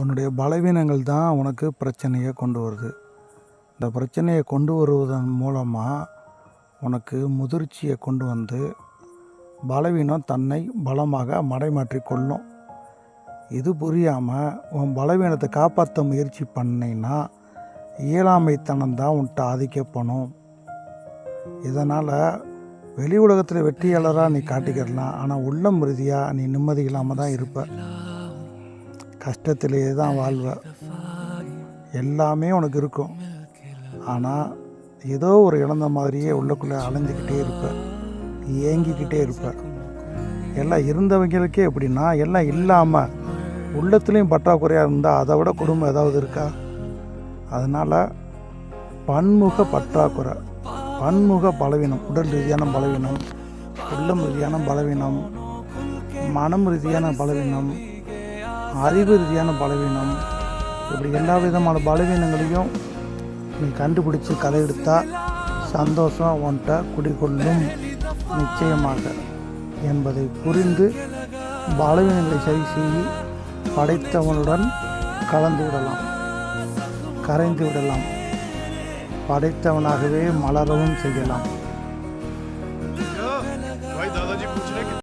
உன்னுடைய பலவீனங்கள் தான் உனக்கு பிரச்சனையை கொண்டு வருது. இந்த பிரச்சனையை கொண்டு வருவதன் மூலமாக உனக்கு முதிர்ச்சியை கொண்டு வந்து பலவீனம் தன்னை பலமாக மடைமாற்றி கொள்ளும். இது புரியாமல் உன் பலவீனத்தை காப்பாற்ற முயற்சி பண்ணினா இயலாமைத்தனம் தான் உன்கிட்ட ஆதிக்கப்படும் இதனால் வெளி உலகத்தில் வெற்றியாளராக நீ காட்டிக்கிடலாம் ஆனால் உள்ளம் ரீதியாக நீ நிம்மதி இல்லாமல் தான் இருப்ப. கஷ்டத்திலேயே தான் வாழ்வ. எல்லாமே உனக்கு இருக்கும். ஆனால் ஏதோ ஒரு இழந்த மாதிரியே உள்ளக்குள்ளே அலைஞ்சிக்கிட்டே இருப்ப. ஏங்கிக்கிட்டே இருப்ப. எல்லாம் இருந்தவங்களுக்கே எப்படின்னா எல்லாம் இல்லாமல் உள்ளத்துலேயும் பற்றாக்குறையாக இருந்தால் அதை விட குடும்பம் ஏதாவது இருக்கா? அதனால் பன்முக பற்றாக்குறை பன்முக பலவீனம் உடல் ரீதியான பலவீனம் உள்ளம் ரீதியான பலவீனம் மனம் ரீதியான பலவீனம் அறிவு ரீதியான பலவீனம். இப்படி எல்லா விதமான பலவீனங்களையும் நீ கண்டுபிடிச்சி கலை எடுத்தால் சந்தோஷம் உன்ட்ட குடிக்கொள்ளும் நிச்சயமாக. என்பதை புரிந்து பலவீனங்களை சரி செய்ய படைத்தவனுடன் கலந்து விடலாம். கரைந்து விடலாம். படைத்தவனாகவே மலரவும் செய்யலாம்.